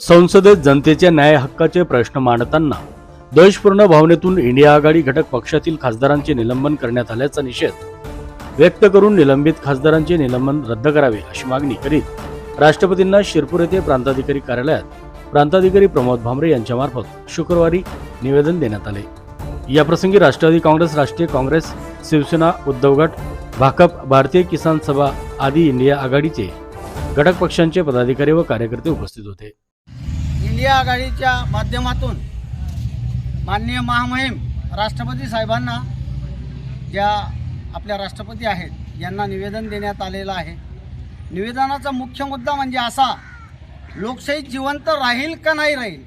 संसदेत जनतेच्या न्याय हक्काचे प्रश्न मांडताना द्वेषपूर्ण भावनेतून इंडिया आघाडी घटक पक्षातील खासदारांचे निलंबन करण्यात आल्याचा निषेध व्यक्त करून निलंबित खासदारांचे निलंबन रद्द करावे अशी मागणी करीत राष्ट्रपतींना शिरपूर येथे प्रांताधिकारी कार्यालयात प्रांताधिकारी प्रमोद भामरे यांच्यामार्फत शुक्रवारी निवेदन देण्यात आले. या प्रसंगी राष्ट्रवादी काँग्रेस राष्ट्रीय काँग्रेस शिवसेना उद्धव गट भाकप भारतीय किसान सभा आदी इंडिया आघाडीचे घटक पक्षांचे पदाधिकारी व कार्यकर्ते उपस्थित होते. इंडिया आघाडीच्या माध्यमातून माननीय महामहिम राष्ट्रपती साहेबांना ज्या आपल्या राष्ट्रपती आहेत यांना निवेदन देण्यात आलेलं आहे. निवेदनाचा मुख्य मुद्दा म्हणजे असा लोकशाही जिवंत राहील का नाही राहील?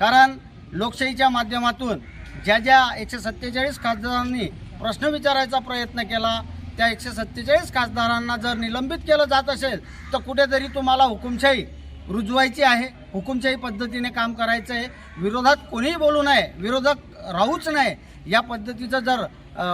कारण लोकशाहीच्या माध्यमातून ज्या ज्या एकशे सत्तेचाळीस खासदारांनी प्रश्न विचारायचा प्रयत्न केला त्या एकशे सत्तेचाळीस खासदारांना जर निलंबित केलं जात असेल तर कुठेतरी तुम्हाला हुकुमशाही रुजवायची आहे. हुकुमशाही पद्धतीने काम करायचं आहे विरोधात कोणीही बोलू नये. विरोधक राहूच नये. या पद्धतीचं जर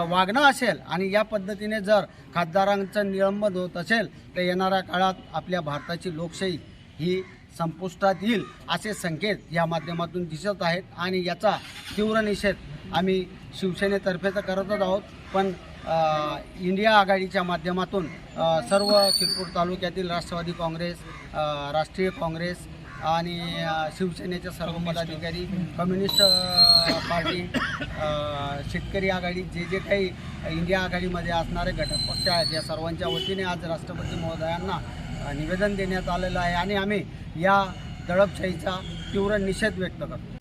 वागणं असेल आणि या पद्धतीने जर खासदारांचं निलंबन होत असेल तर येणाऱ्या काळात आपल्या भारताची लोकशाही ही संपुष्टात येईल असे संकेत या माध्यमातून दिसत आहेत आणि याचा तीव्र निषेध आम्ही शिवसेनेतर्फे तर करतच आहोत. पण इंडिया आघाडीच्या माध्यमातून सर्व शिरपूर तालुक्यातील राष्ट्रवादी काँग्रेस राष्ट्रीय काँग्रेस आणि शिवसेनेचे सर्व पदाधिकारी कम्युनिस्ट पार्टी शेतकरी आघाडी जे जे काही इंडिया आघाडीमध्ये असणारे घटक पक्ष आहेत या सर्वांच्या वतीने आज राष्ट्रपती महोदयांना निवेदन देण्यात आलेलं आहे. आणि आम्ही या दडपशाहीचा तीव्र निषेध व्यक्त करतो.